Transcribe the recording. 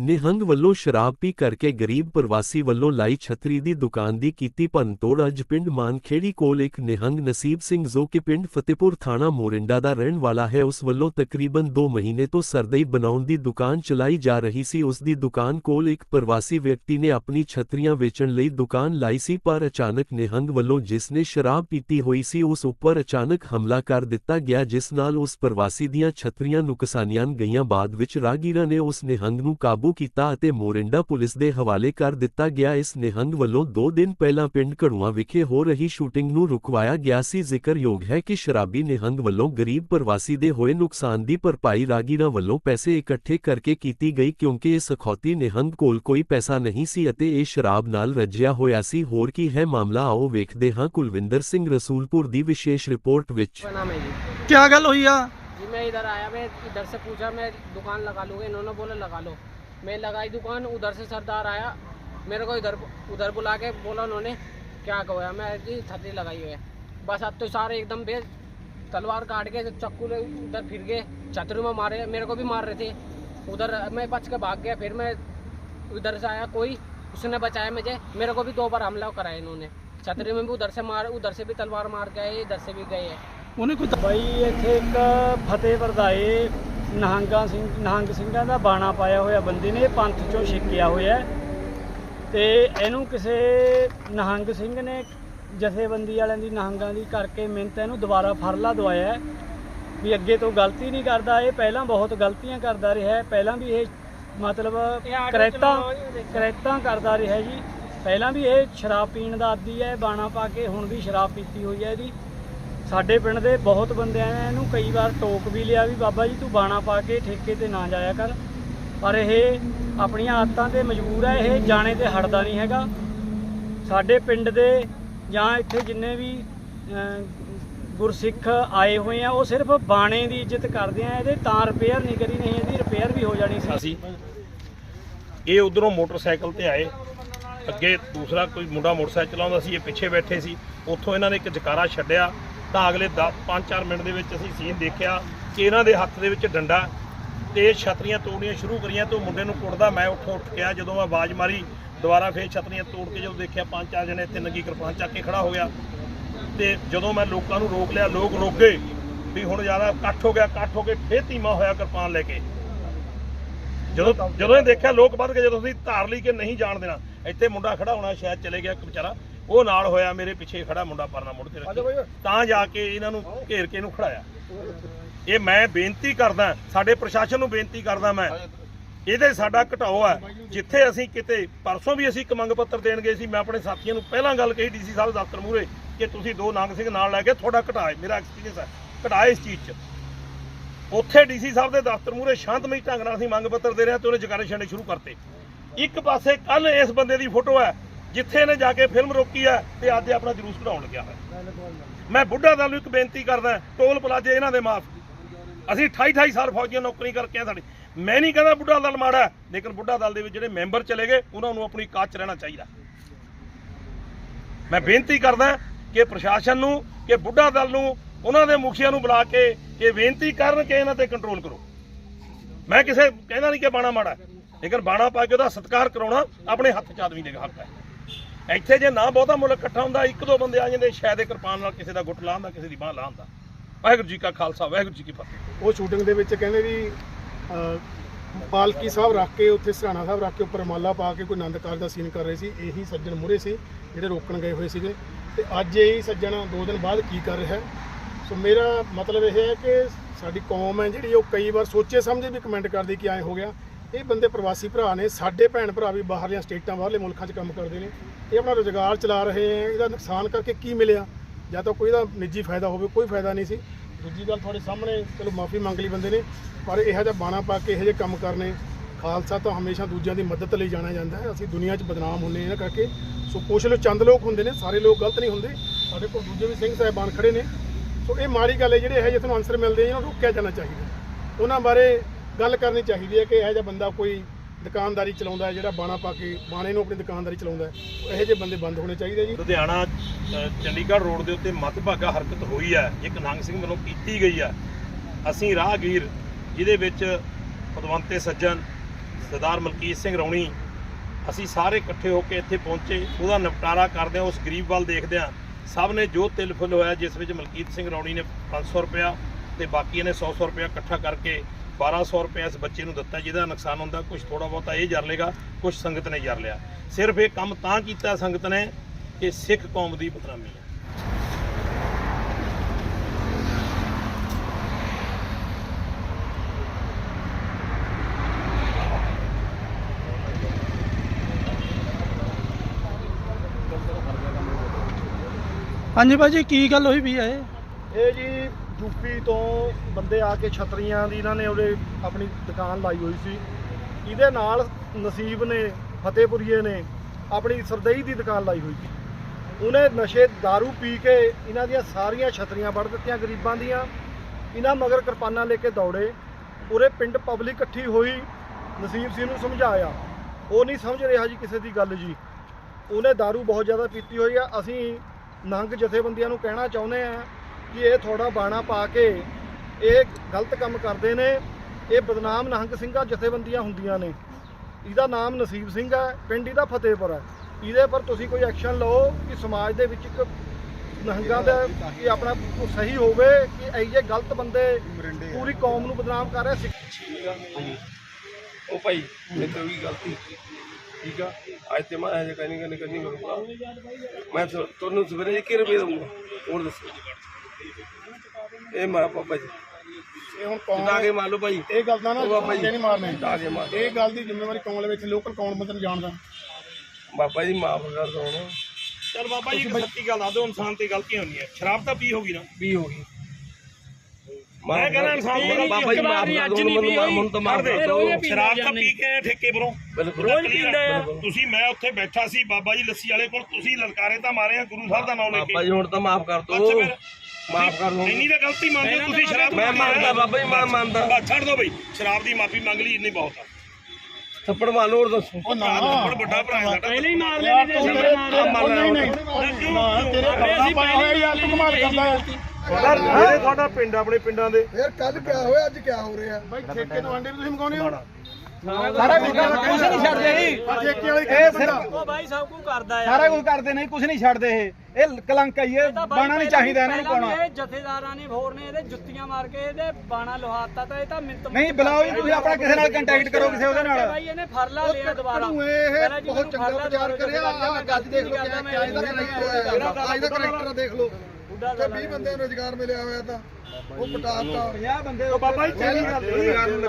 ਨਿਹੰਗ ਵੱਲੋਂ ਸ਼ਰਾਬ ਪੀ ਕਰਕੇ ਗਰੀਬ ਪ੍ਰਵਾਸੀ ਵੱਲੋਂ ਲਾਈ ਛਤਰੀ ਦੀ ਦੁਕਾਨ ਦੀ ਕੀਤੀ ਭੰਨਤੋੜ, ਅੱਜ ਪਿੰਡ ਮਾਨਖੇੜੀ ਕੋਲ ਇੱਕ ਨਿਹੰਗ ਨਸੀਬ ਸਿੰਘ ਜੋ ਕਿ ਪਿੰਡ ਫਤਿਹਪੁਰ ਥਾਣਾ ਮੋਰਿੰਡਾ ਦਾ ਰਹਿਣ ਵਾਲਾ ਹੈ, ਉਸ ਵੱਲੋਂ ਤਕਰੀਬਨ 2 ਮਹੀਨੇ ਤੋਂ ਸਰਦਈ ਬਣਾਉਣ ਦੀ ਦੁਕਾਨ ਚਲਾਈ ਜਾ ਰਹੀ ਸੀ। ਉਸ ਦੀ ਦੁਕਾਨ ਕੋਲ ਇੱਕ ਪ੍ਰਵਾਸੀ ਵਿਅਕਤੀ ਨੇ ਆਪਣੀ ਛਤਰੀਆਂ ਵੇਚਣ ਲਈ ਦੁਕਾਨ ਲਾਈ ਸੀ, ਪਰ ਅਚਾਨਕ ਨਿਹੰਗ ਵੱਲੋਂ ਜਿਸ ਨੇ ਸ਼ਰਾਬ ਪੀਤੀ ਹੋਈ ਸੀ, ਉਸ ਉੱਪਰ ਅਚਾਨਕ ਹਮਲਾ ਕਰ ਦਿੱਤਾ ਗਿਆ, ਜਿਸ ਨਾਲ ਉਸ ਪ੍ਰਵਾਸੀ ਦੀਆਂ ਛਤਰੀਆਂ ਨੁਕਸਾਨੀਆਂ ਗਈਆਂ। ਬਾਅਦ ਵਿੱਚ ਰਾਗੀਰਾ ਨੇ ਉਸ ਨਿਹੰਗ ਨੂੰ ਕਾਬੂ ਕੀਤਾ ਅਤੇ ਮੋਰਿੰਡਾ ਪੁਲਿਸ ਦੇ ਹਵਾਲੇ ਕਰ ਦਿੱਤਾ ਗਿਆ ਇਸ ਨਿਹੰਗ ਵੱਲੋਂ 2 ਦਿਨ ਪਹਿਲਾਂ ਪਿੰਡ ਘੜੂਆਂ ਵਿਖੇ ਹੋ ਰਹੀ ਸ਼ੂਟਿੰਗ ਨੂੰ ਰੁਕਵਾਇਆ ਗਿਆ ਸੀ ਜ਼ਿਕਰਯੋਗ ਹੈ ਕਿ ਸ਼ਰਾਬੀ ਨਿਹੰਗ ਵੱਲੋਂ ਗਰੀਬ ਪ੍ਰਵਾਸੀ ਦੇ ਹੋਏ ਨੁਕਸਾਨ ਦੀ ਭਰਪਾਈ ਰਾਗੀਰਾ ਵੱਲੋਂ ਪੈਸੇ ਇਕੱਠੇ ਕਰਕੇ ਕੀਤੀ ਗਈ ਕਿਉਂਕਿ ਇਸ ਅਖੌਤੀ ਨਿਹੰਗ ਕੋਲ ਕੋਈ ਪੈਸਾ ਨਹੀਂ ਸੀ ਅਤੇ ਇਹ ਸ਼ਰਾਬ ਨਾਲ ਰੱਜਿਆ ਹੋਇਆ ਸੀ ਹੋਰ ਕੀ ਹੈ ਮਾਮਲਾ ਆਓ ਵੇਖਦੇ ਹਾਂ ਕੁਲਵਿੰਦਰ ਸਿੰਘ ਰਸੂਲਪੁਰ ਦੀ ਵਿਸ਼ੇਸ਼ ਰਿਪੋਰਟ ਵਿੱਚ का नाम है जी क्या गल हुई है जी मैं इधर आया मैं इधर से पूछा मैं दुकान लगा लूँगा इन्होंने बोला लगा लो मैं लगाई दुकान उधर से सरदार आया। मेरे को इधर उधर बुला के बोला उन्होंने क्या कहो मैं जी छतरी लगाई हुई है। बस अब तो सारे एकदम बेच तलवार काट के चक्कू उधर फिर गए। छतरी में मारे मेरे को भी मार रहे थे। उधर मैं बच के भाग गया फिर मैं उधर से आया कोई उसने बचाया मुझे। मेरे को भी दो बार हमला कराया इन्होंने। छतरी में भी उधर से मार उधर से भी तलवार मार के आए इधर से भी गए। उन्हें कुछ भाई ये थे फतेह ਨਹਾਂਗਾ ਸਿੰਘ ਨਹੰਗ ਸਿੰਘਾਂ ਦਾ ਬਾਣਾ ਪਾਇਆ ਹੋਇਆ ਬੰਦੇ ਨੇ ਇਹ ਪੰਥ ਚੋਂ ਛਿੱਕਿਆ ਹੋਇਆ ਤੇ ਇਹਨੂੰ ਕਿਸੇ ਨਹੰਗ ਸਿੰਘ ਨੇ ਜਥੇਬੰਦੀ ਵਾਲਿਆਂ ਦੀ ਨਹੰਗਾਂ ਦੀ ਕਰਕੇ ਮਿਹਨਤ ਇਹਨੂੰ ਦੁਬਾਰਾ ਫਰਲਾ ਦਵਾਇਆ ਵੀ ਅੱਗੇ ਤੋਂ ਗਲਤੀ ਨਹੀਂ ਕਰਦਾ ਇਹ ਪਹਿਲਾਂ ਬਹੁਤ ਗਲਤੀਆਂ ਕਰਦਾ ਰਿਹਾ ਹੈ। ਪਹਿਲਾਂ ਵੀ ਇਹ ਮਤਲਬ ਕਰੈਤਾ ਕਰੈਤਾ ਕਰਦਾ ਰਿਹਾ ਜੀ। ਪਹਿਲਾਂ ਵੀ ਇਹ ਸ਼ਰਾਬ ਪੀਣ ਦਾ ਆਦੀ ਹੈ ਬਾਣਾ ਪਾ ਕੇ ਹੁਣ ਵੀ ਸ਼ਰਾਬ ਪੀਤੀ ਹੋਈ ਹੈ ਇਹਦੀ। ਸਾਡੇ ਪਿੰਡ ਦੇ ਬਹੁਤ ਬੰਦਿਆਂ ਨੇ ਇਹਨੂੰ ਕਈ ਵਾਰ ਟੋਕ ਵੀ ਲਿਆ ਵੀ ਬਾਬਾ ਜੀ ਤੂੰ ਬਾਣਾ ਪਾ ਕੇ ਠੇਕੇ ਤੇ ਨਾ ਜਾਇਆ ਕਰ। ਪਰ ਇਹ ਆਪਣੀਆਂ ਆਦਤਾਂ ਤੇ ਮਜਬੂਰ ਹੈ ਇਹ ਜਾਣੇ ਤੇ ਹਟਦਾ ਨਹੀਂ ਹੈਗਾ। ਸਾਡੇ ਪਿੰਡ ਦੇ ਜਾਂ ਇੱਥੇ ਜਿੰਨੇ ਵੀ ਗੁਰਸਿੱਖ ਆਏ ਹੋਏ ਆ, ਉਹ ਸਿਰਫ ਬਾਣੇ ਦੀ ਇੱਜ਼ਤ ਕਰਦੇ ਆ, ਇਹਦੇ ਤਾਂ ਰਿਪੇਅਰ ਨਹੀਂ ਕਰੀ, ਨਹੀਂ ਇਹਦੀ ਰਿਪੇਅਰ ਵੀ ਹੋ ਜਾਣੀ ਸੀ। ਅਸੀਂ ਇਹ ਉਧਰੋਂ ਮੋਟਰਸਾਈਕਲ ਤੇ ਆਏ। ਅੱਗੇ ਦੂਸਰਾ ਕੋਈ ਮੁੰਡਾ ਮੋਟਰਸਾਈਕਲ ਚਲਾਉਂਦਾ ਸੀ, ਇਹ ਪਿੱਛੇ ਬੈਠੇ ਸੀ। ਉੱਥੋਂ ਇਹਨਾਂ ਨੇ ਇੱਕ ਜਕਾਰਾ ਛੱਡਿਆ। ਤਾਂ ਅਗਲੇ 5-4 ਮਿੰਟ ਦੇ ਵਿੱਚ ਅਸੀਂ ਸੀਨ ਦੇਖਿਆ ਕਿ ਇਹਨਾਂ ਦੇ ਹੱਥ ਦੇ ਵਿੱਚ ਡੰਡਾ ਤੇ ਇਹ ਛਤਰੀਆਂ ਤੋੜਨੀਆਂ ਸ਼ੁਰੂ ਕਰੀਆਂ ਤੇ ਉਹ ਮੁੰਡੇ ਨੂੰ ਕੁੱਟਦਾ। ਮੈਂ ਉੱਠੋਂ ਉੱਠ ਗਿਆ ਜਦੋਂ ਮੈਂ ਆਵਾਜ਼ ਮਾਰੀ, ਦੁਬਾਰਾ ਫੇਰ ਛਤਰੀਆਂ ਤੋੜ ਕੇ ਜਦੋਂ ਦੇਖਿਆ ਪੰਜ ਚਾਰ ਜਣੇ ਇੱਥੇ ਨੰਗੀ ਕਿਰਪਾਨ ਚੱਕ ਕੇ ਖੜਾ ਹੋ ਗਿਆ। ਤੇ ਜਦੋਂ ਮੈਂ ਲੋਕਾਂ ਨੂੰ ਰੋਕ ਲਿਆ, ਲੋਕ ਰੁਕ ਗਏ ਵੀ ਹੁਣ ਜ਼ਿਆਦਾ ਇਕੱਠ ਹੋ ਗਿਆ, ਇਕੱਠ ਹੋ ਕੇ ਫੇਰ ਧੀਮਾ ਹੋਇਆ ਕਿਰਪਾਨ ਲੈ ਕੇ। ਜਦੋਂ ਜਦੋਂ ਇਹ ਦੇਖਿਆ, ਲੋਕ ਵੱਧ ਗਏ। ਜਦੋਂ ਅਸੀਂ ਧਾਰ ਲਈ ਕਿ ਨਹੀਂ ਜਾਣ ਦੇਣਾ, ਇੱਥੇ ਮੁੰਡਾ ਖੜਾ ਹੋਣਾ, ਸ਼ਾਇਦ ਚਲੇ ਗਿਆ ਇੱਕ ਵਿਚਾਰਾ। ਉਹ ਨਾਲ ਹੋਇਆ ਮੇਰੇ ਪਿੱਛੇ ਖੜਾ ਮੁੰਡਾ ਪਰਨਾ ਮੁੜ ਕੇ ਤਾਂ ਜਾ ਕੇ ਇਹਨਾਂ ਨੂੰ ਘੇਰ ਕੇ ਇਹਨੂੰ ਖੜਾਇਆ। ਇਹ ਮੈਂ ਬੇਨਤੀ ਕਰਦਾ ਸਾਡੇ ਪ੍ਰਸ਼ਾਸਨ ਨੂੰ ਬੇਨਤੀ ਕਰਦਾ ਮੈਂ। ਇਹਦੇ ਸਾਡਾ ਘਟਾਓ ਹੈ ਜਿੱਥੇ ਅਸੀਂ ਕਿਤੇ ਪਰਸੋਂ ਵੀ ਅਸੀਂ ਇੱਕ ਮੰਗ ਪੱਤਰ ਦੇਣ ਗਏ ਸੀ ਮੈਂ ਆਪਣੇ ਸਾਥੀਆਂ ਨੂੰ ਪਹਿਲਾਂ ਗੱਲ ਕਹੀ ਡੀਸੀ ਸਾਹਿਬ ਦਫ਼ਤਰ ਮੂਹਰੇ ਕਿ ਤੁਸੀਂ ਦੋ ਨੰਗ ਸਿੰਘ ਨਾਲ ਲੈ ਕੇ ਤੁਹਾਡਾ ਘਟਾਏ ਮੇਰਾ ਐਕਸਪੀਰੀਅੰਸ ਹੈ ਘਟਾਏ ਇਸ ਚੀਜ਼ 'ਚ। ਉੱਥੇ ਡੀਸੀ ਸਾਹਿਬ ਦੇ ਦਫ਼ਤਰ ਮੂਹਰੇ ਸ਼ਾਂਤਮਈ ਢੰਗ ਨਾਲ ਅਸੀਂ ਮੰਗ ਪੱਤਰ ਦੇ ਰਹੇ ਹਾਂ ਤੇ ਉਹਨੇ ਜਕਾਰੇ ਛੱਡਣੇ ਸ਼ੁਰੂ ਕਰਤੇ। ਇੱਕ ਪਾਸੇ ਕੱਲ ਇਸ ਬੰਦੇ ਦੀ ਫੋਟੋ ਹੈ ਜਿੱਥੇ ਇਹਨੇ ਜਾ ਕੇ ਫਿਲਮ ਰੋਕੀ ਹੈ ਤੇ ਅੱਜ ਆਪਣਾ ਜਲੂਸ ਕਢਾਉਣ ਲੱਗਿਆ ਹੋਇਆ। ਮੈਂ ਬੁੱਢਾ ਦਲ ਨੂੰ ਇੱਕ ਬੇਨਤੀ ਕਰਦਾ, ਟੋਲ ਪਲਾਜੇ ਇਹਨਾਂ ਦੇ ਮਾਫ। ਅਸੀਂ 28 28 ਸਾਲ ਫੌਜੀਆਂ ਨੌਕਰੀ ਕਰਕੇ ਆ ਸਾਡੀ। ਮੈਂ ਨਹੀਂ ਕਹਿੰਦਾ ਬੁੱਢਾ ਦਲ ਮਾੜਾ ਲੇਕਿਨ ਬੁੱਢਾ ਦਲ ਦੇ ਵਿੱਚ ਜਿਹੜੇ ਮੈਂਬਰ ਚਲੇ ਗਏ, ਉਹਨਾਂ ਨੂੰ ਆਪਣੀ ਕਾਚ ਰਹਿਣਾ ਚਾਹੀਦਾ। ਮੈਂ ਬੇਨਤੀ ਕਰਦਾ ਕਿ ਪ੍ਰਸ਼ਾਸਨ ਨੂੰ, ਕਿ ਬੁੱਢਾ ਦਲ ਨੂੰ, ਉਹਨਾਂ ਦੇ ਮੁਖੀਆਂ ਨੂੰ ਬੁਲਾ ਕੇ ਇਹ ਬੇਨਤੀ ਕਰਨ ਕਿ ਇਹਨਾਂ ਤੇ ਕੰਟਰੋਲ ਕਰੋ। ਮੈਂ ਕਿਸੇ, ਕਹਿੰਦਾ ਨਹੀਂ ਕਿ ਬਾਣਾ ਮਾੜਾ ਲੇਕਿਨ ਬਾਣਾ ਪਾ ਕੇ ਉਹਦਾ ਸਤਿਕਾਰ ਕਰਾਉਣਾ ਆਪਣੇ ਹੱਥ 'ਚ ਆਦਮੀ ਦੇ ਹੱਕ ਹੈ। ਇੱਥੇ ਜੇ ਨਾ ਬਹੁਤਾ ਮੁਲਕ ਇਕੱਠਾ ਹੁੰਦਾ, ਇੱਕ ਦੋ ਬੰਦੇ ਆ ਜਾਂਦੇ, ਸ਼ਾਇਦ ਇਹ ਕਿਰਪਾਨ ਨਾਲ ਕਿਸੇ ਦਾ ਗੁੱਟ ਲਾਹੁੰਦਾ ਕਿਸੇ ਦੀ ਬਾਹ ਲਾਹੁੰਦਾ ਵਾਹਿਗੁਰੂ ਜੀ ਕਾ ਖਾਲਸਾ, ਵਾਹਿਗੁਰੂ ਜੀ ਕੀ ਫਤਿਹ। ਉਹ ਸ਼ੂਟਿੰਗ ਦੇ ਵਿੱਚ ਕਹਿੰਦੇ ਵੀ ਪਾਲਕੀ ਸਾਹਿਬ ਰੱਖ ਕੇ, ਉੱਥੇ ਸਰਾਣਾ ਸਾਹਿਬ ਰੱਖ ਕੇ ਉੱਪਰ ਮਾਲਾ ਪਾ ਕੇ ਕੋਈ ਆਨੰਦ ਕਾਰਜ ਦਾ ਸੀਨ ਕਰ ਰਹੇ ਸੀ, ਇਹੀ ਸੱਜਣ ਮੁਰੇ ਸੀ, ਜਿਹੜੇ ਰੋਕਣ ਗਏ ਹੋਏ ਸੀਗੇ। ਤੇ ਅੱਜ ਇਹੀ ਸੱਜਣ ਦੋ ਦਿਨ ਬਾਅਦ ਕੀ ਕਰ ਰਿਹਾ ਸੋ ਮੇਰਾ ਮਤਲਬ ਇਹ ਹੈ ਕਿ ਸਾਡੀ ਕੌਮ ਹੈ ਜਿਹੜੀ, ਉਹ ਕਈ ਵਾਰ ਸੋਚੇ ਸਮਝੇ ਵੀ ਕਮੈਂਟ ਕਰਦੀ ਕਿ ਐਂ ਹੋ ਗਿਆ। ਇਹ ਬੰਦੇ ਪ੍ਰਵਾਸੀ ਭਰਾ ਨੇ, ਸਾਡੇ ਭੈਣ ਭਰਾ ਵੀ ਬਾਹਰਲੀਆਂ ਸਟੇਟਾਂ, ਬਾਹਰਲੇ ਮੁਲਕਾਂ 'ਚ ਕੰਮ ਕਰਦੇ ਨੇ। ਇਹ ਆਪਣਾ ਰੋਜ਼ਗਾਰ ਚਲਾ ਰਹੇ ਹੈ ਇਹਦਾ ਨੁਕਸਾਨ ਕਰਕੇ ਕੀ ਮਿਲਿਆ? ਜਾਂ ਤਾਂ ਕੋਈ ਦਾ ਨਿੱਜੀ ਫਾਇਦਾ ਹੋਵੇ, ਕੋਈ ਫਾਇਦਾ ਨਹੀਂ ਸੀ। ਦੂਜੀ ਗੱਲ ਤੁਹਾਡੇ ਸਾਹਮਣੇ, ਚਲੋ ਮਾਫੀ ਮੰਗ ਲਈ ਬੰਦੇ ਨੇ, ਪਰ ਇਹੋ ਜਿਹਾ ਬਾਣਾ ਪਾ ਕੇ ਇਹੋ ਜਿਹੇ ਕੰਮ ਕਰਨੇ, ਖਾਲਸਾ ਤਾਂ ਹਮੇਸ਼ਾ ਦੂਜਿਆਂ ਦੀ ਮਦਦ ਲਈ ਜਾਣਿਆ ਜਾਂਦਾ ਹੈ। ਅਸੀਂ ਦੁਨੀਆ 'ਚ ਬਦਨਾਮ ਹੁੰਨੇ ਇਹਨਾਂ ਕਰਕੇ ਸੋ ਕੁਛ ਲੋਕ ਚੰਦ ਲੋਕ ਹੁੰਦੇ ਨੇ, ਸਾਰੇ ਲੋਕ ਗਲਤ ਨਹੀਂ ਹੁੰਦੇ। ਸਾਡੇ ਕੋਲ ਦੂਜੇ ਵੀ ਸਿੰਘ ਸਾਹਿਬਾਨ ਖੜੇ ਨੇ। ਸੋ ਇਹ ਮਾੜੀ ਗੱਲ ਹੈ, ਜਿਹੜੇ ਇਹੋ ਜਿਹੇ ਤੁਹਾਨੂੰ ਆਨਸਰ ਮਿਲਦੇ ਆ ਇਹਨਾਂ ਨੂੰ ਰੋਕਿਆ ਜਾਣਾ ਚਾਹੀਦਾ। ਉਹਨਾਂ ਬਾਰੇ ਗੱਲ ਕਰਨੀ ਚਾਹੀਦੀ ਹੈ ਕਿ ਇਹੋ ਜਿਹਾ ਬੰਦਾ ਕੋਈ ਦੁਕਾਨਦਾਰੀ ਚਲਾਉਂਦਾ ਹੈ, ਜਿਹੜਾ ਬਾਣਾ ਪਾ ਕੇ ਬਾਣੇ ਨੂੰ ਆਪਣੀ ਦੁਕਾਨਦਾਰੀ ਚਲਾਉਂਦਾ ਹੈ। ਇਹੋ ਜਿਹੇ ਬੰਦੇ ਬੰਦ ਹੋਣੇ ਚਾਹੀਦੇ ਜੀ। ਲੁਧਿਆਣਾ ਚੰਡੀਗੜ੍ਹ ਰੋਡ ਦੇ ਉੱਤੇ ਮੱਧਭਾਗਾ ਹਰਕਤ ਹੋਈ ਹੈ। ਇੱਕ ਨੰਗ ਸਿੰਘ ਵੱਲੋਂ ਕੀਤੀ ਗਈ ਹੈ। ਅਸੀਂ ਰਾਹਗੀਰ, ਜਿਹਦੇ ਵਿੱਚ ਪਦਵੰਤੇ ਸੱਜਣ, ਸਰਦਾਰ ਮਲਕੀਤ ਸਿੰਘ ਰੌਣੀ, ਅਸੀਂ ਸਾਰੇ ਇਕੱਠੇ ਹੋ ਕੇ ਇੱਥੇ ਪਹੁੰਚੇ। ਉਹਦਾ ਨਿਪਟਾਰਾ ਕਰਦੇ ਹਾਂ, ਉਸ ਗਰੀਬ ਵੱਲ ਦੇਖਦੇ ਹਾਂ। ਸਭ ਨੇ ਜੋ ਤਿਲ ਫੁੱਲ ਹੋਇਆ, ਜਿਸ ਵਿੱਚ ਮਲਕੀਤ ਸਿੰਘ ਰੌਣੀ ਨੇ 500 ਰੁਪਇਆ ਤੇ ਬਾਕੀ ਨੇ 100 100 ਰੁਪਇਆ ਇਕੱਠਾ ਕਰਕੇ 1200 ਰੁਪਇਆ ਇਸ ਬੱਚੇ ਨੂੰ ਦਿੱਤਾ ਜਿਹਦਾ ਨੁਕਸਾਨ ਹੁੰਦਾ ਕੁਝ ਥੋੜਾ ਬਹੁਤਾ ਇਹ ਜਰ ਲੇਗਾ ਕੁਝ ਸੰਗਤ ਨੇ ਜਰ ਲਿਆ। ਸਿਰਫ ਇਹ ਕੰਮ ਤਾਂ ਕੀਤਾ ਸੰਗਤ ਨੇ ਕਿ ਸਿੱਖ ਕੌਮ ਦੀ ਬਦਨਾਮੀ ਹੈ। ਹਾਂਜੀ ਭਾਜੀ ਕੀ ਗੱਲ ਹੋਈ ਵੀ ਹੈ ਇਹ ਜੀ ਯੂਪੀ ਤੋਂ ਬੰਦੇ ਆ ਕੇ ਛਤਰੀਆਂ ਦੀ ਇਹਨਾਂ ਨੇ ਉਹਦੇ ਆਪਣੀ ਦੁਕਾਨ ਲਾਈ ਹੋਈ ਸੀ ਇਹਦੇ ਨਾਲ ਨਸੀਬ ਨੇ ਫਤਿਹਪੁਰੀਏ ਨੇ ਆਪਣੀ ਸਰਦਈ ਦੀ ਦੁਕਾਨ ਲਾਈ ਹੋਈ ਸੀ ਉਹਨੇ ਨਸ਼ੇ दारू ਪੀ ਕੇ ਇਹਨਾਂ ਦੀਆਂ ਸਾਰੀਆਂ ਛਤਰੀਆਂ ਵੜ ਦਿੱਤੀਆਂ ਗਰੀਬਾਂ ਦੀਆਂ ਇਹਨਾਂ ਮਗਰ ਕਿਰਪਾਨਾਂ ਲੈ ਕੇ ਦੌੜੇ ਪੂਰੇ ਪਿੰਡ ਪਬਲਿਕ ਇਕੱਠੀ ਹੋਈ ਨਸੀਬ ਸਿੰਘ ਨੂੰ ਸਮਝਾਇਆ ਉਹ ਨਹੀਂ ਸਮਝ ਰਿਹਾ ਜੀ ਕਿਸੇ ਦੀ ਗੱਲ ਜੀ ਉਹਨੇ दारू ਬਹੁਤ ਜ਼ਿਆਦਾ ਪੀਤੀ ਹੋਈ ਆ ਅਸੀਂ ਨੰਗ ਜਥੇਬੰਦੀਆਂ ਨੂੰ ਕਹਿਣਾ ਚਾਹੁੰਦੇ ਆ ਕਿ ਇਹ ਥੋੜਾ ਬਾਣਾ ਪਾ ਕੇ ਇਹ ਗਲਤ ਕੰਮ ਕਰਦੇ ਨੇ। ਇਹ ਬਦਨਾਮ ਨਹੰਗ ਸਿੰਘਾਂ ਜਥੇਬੰਦੀਆਂ ਹੁੰਦੀਆਂ ਨੇ। ਇਹਦਾ ਨਾਮ ਨਸੀਬ ਸਿੰਘ ਹੈ, ਪਿੰਡ ਇਹਦਾ ਫਤਿਹਪੁਰ ਹੈ। ਇਹਦੇ ਪਰ ਤੁਸੀਂ ਕੋਈ ਐਕਸ਼ਨ ਲਓ ਕਿ ਸਮਾਜ ਦੇ ਵਿੱਚ ਇੱਕ ਨਹੰਗਾਂ ਦਾ ਕਿ ਆਪਣਾ ਸਹੀ ਹੋਵੇ ਕਿ ਇਹ ਜਿਹੇ ਗਲਤ ਬੰਦੇ ਪੂਰੀ ਕੌਮ ਨੂੰ ਬਦਨਾਮ ਕਰ ਰਹੇ ਸਿੱਖ ਉਹ ਭਾਈ ਮੇਰੇ ਵੀ ਗਲਤੀ ਠੀਕ ਆ। ਅੱਜ ਤੇ ਮੈਂ ਅਜੇ ਕਰਨੀ ਕਰਨੀ ਕਰੂੰਗਾ ਮੈਂ ਤੁਹਾਨੂੰ ਸਵੇਰੇ ਕਿ ਰੁਪਏ ਦਊਂਗਾ। ਹੋਰ ਦੱਸੋ। ਇਹ ਮਾਰਾ ਪਾਪਾ ਜੀ। ਇਹ ਹੁਣ ਕੌਣ ਜਿੱਦਾਂ ਕੇ ਮੰਨ ਲਓ ਭਾਈ। ਇਹ ਗੱਲ ਦਾ ਨਾ ਉਹ ਬਾਬਾ ਜੀ। ਨਹੀਂ ਮਾਰਨੇ? ਜਿੱਦਾਂ ਕੇ ਮਾਰ ਇਹ ਗੱਲ ਦੀ ਜ਼ਿੰਮੇਵਾਰੀ ਕੌਣ ਲਵੇ ਇੱਥੇ? ਲੋਕਲ ਕੌਣ ਬੰਦੇ ਨੂੰ ਜਾਣਦਾ? ਬਾਬਾ ਜੀ ਮਾਫ ਕਰ ਦੋ ਉਹਨੂੰ ਚਲ ਬਾਬਾ ਜੀ ਇੱਕ ਸੱਚੀ ਗੱਲ ਆ ਦਿਓ ਇਨਸਾਨ ਤੇ ਗਲਤੀਆਂ ਹੁੰਦੀਆਂ। ਸ਼ਰਾਬ ਤਾਂ ਪੀ ਹੋਗੀ ਨਾ। ਵੀ ਹੋ ਗਈ ਮੈਂ ਕਹਿੰਦਾ ਇਨਸਾਨ ਮੇਰਾ ਬਾਬਾ ਜੀ ਮਾਫ ਕਰ ਦੋ ਮੈਨੂੰ ਮਾਰ ਮੈਨੂੰ ਤਾਂ ਮਾਫ ਕਰ ਦਿਓ ਸ਼ਰਾਬ ਤਾਂ ਪੀ ਕੇ ਆਏ ਠੇਕੇ ਪਰੋਂ। ਬਿਲਕੁਲ। ਰੋਜ਼ ਪੀਂਦੇ ਆ। ਤੁਸੀਂ ਮੈਂ ਉੱਥੇ ਬੈਠਾ ਸੀ ਬਾਬਾ ਜੀ ਲੱਸੀ ਵਾਲੇ ਕੋਲ। ਤੁਸੀਂ ਲਲਕਾਰੇ ਤਾਂ ਮਾਰੇ ਆ ਗੁਰੂ ਸਾਹਿਬ ਦਾ ਨਾਮ ਲੈ ਕੇ। ਬਾਬਾ ਜੀ ਹੁਣ ਤਾਂ ਮਾਫ ਕਰ ਅੱਛਾ ਦੋ ਫਿਰ। ਮਾਫ ਕਰ ਦੋ ਇੰਨੀ ਤਾਂ ਗਲਤੀ ਮੰਨਦੇ ਹੋ ਤੁਸੀਂ ਸ਼ਰਾਬ ਮੈਂ। ਮੰਨਦਾ ਬਾਬਾ ਜੀ, ਮੈਂ ਮੰਨਦਾ। ਬਸ ਛੱਡ ਦੋ ਬਈ ਸ਼ਰਾਬ ਦੀ ਮਾਫੀ ਮੰਗ ਲਈ ਇੰਨੀ ਬਹੁਤ ਆ। ਥੱਪੜ ਮਾਰ ਲਓ ਹੋਰ ਦੱਸੋ। ਉਹ ਨਾ। ਬੜਾ ਵੱਡਾ ਭਰਾ ਹੈ ਸਾਡਾ। ਪਹਿਲੇ ਹੀ ਮਾਰ ਲੈਣੀ ਤੇ ਤੂੰ ਮੇਰੇ ਨਹੀਂ ਨਹੀਂ। ਨਾ ਤੇਰੇ ਪਾਪਾ ਪਾਇਆ ਹੋਇਆ ਯਾਰ ਤੂੰ ਕਮਾਲ ਕਰਦਾ ਹੈ। ਇਹ ਤੁਹਾਡਾ ਪਿੰਡ ਆਪਣੇ ਪਿੰਡਾਂ ਦੇ। ਯਾਰ ਕੱਲ ਕਿਆ ਹੋਇਆ ਅੱਜ ਕਿਆ ਹੋ ਰਿਹਾ? ਬਾਈ ਠੇਕੇ ਨੂੰ ਆਂਡੇ ਤੁਸੀਂ ਮਗਾਉਣੇ ਹੋ? ਸਾਰਾ ਕੁਝ ਕੁਛ ਨਹੀਂ ਛੱਡਦੇ। ਜੀ ਠੇਕੇ ਵਾਲੀ ਇਹ ਸਿਰਫ ਉਹ ਬਾਈ ਸਭ ਕੁਝ ਕਰਦਾ ਆ ਸਾਰਾ ਕੁਝ ਕਰਦੇ ਨਹੀਂ ਕੁਝ ਨਹੀਂ ਛੱਡਦੇ ਇਹ। ਇਹ ਕਲੰਕ ਹੈ ਇਹ ਬਾਣਾ ਨਹੀਂ ਚਾਹੀਦਾ ਇਹਨਾਂ ਨੂੰ ਪਾਉਣਾ। ਇਹ ਜਥੇਦਾਰਾਂ ਨੇ ਹੋਰ ਨੇ ਇਹਦੇ ਜੁੱਤੀਆਂ ਮਾਰ ਕੇ ਇਹਦੇ ਬਾਣਾ ਲੁਹਾਤਾ ਤਾਂ ਇਹ ਤਾਂ ਮਿੰਤ ਨਹੀਂ ਬੁਲਾਓ ਜੀ ਤੁਸੀਂ ਆਪਣਾ ਕਿਸੇ ਨਾਲ ਕੰਟੈਕਟ ਕਰੋ ਕਿਸੇ ਉਹਦੇ ਨਾਲ। ਬਾਈ ਇਹਨੇ ਫਰਲਾ ਲਿਆ ਦੁਬਾਰਾ। ਇਹ ਬਹੁਤ ਚੰਗਾ ਵਿਚਾਰ ਕਰਿਆ। ਆ ਗੱਜ ਦੇਖ ਲਓ ਕਿਆ ਇਹਦਾ ਕਰੈਕਟਰ ਇਹਦਾ ਕਰੈਕਟਰ ਦੇਖ ਲਓ। ਬੁੱਢਾ ਤੇ 20 ਬੰਦਿਆਂ ਨੂੰ ਰੋਜ਼ਗਾਰ ਮਿਲਿਆ ਹੋਇਆ ਤਾਂ। ਉਹ ਪਟਾਤਾ 50 ਬੰਦੇ ਬਾਬਾ ਜੀ ਚੰਗੀ ਗੱਲ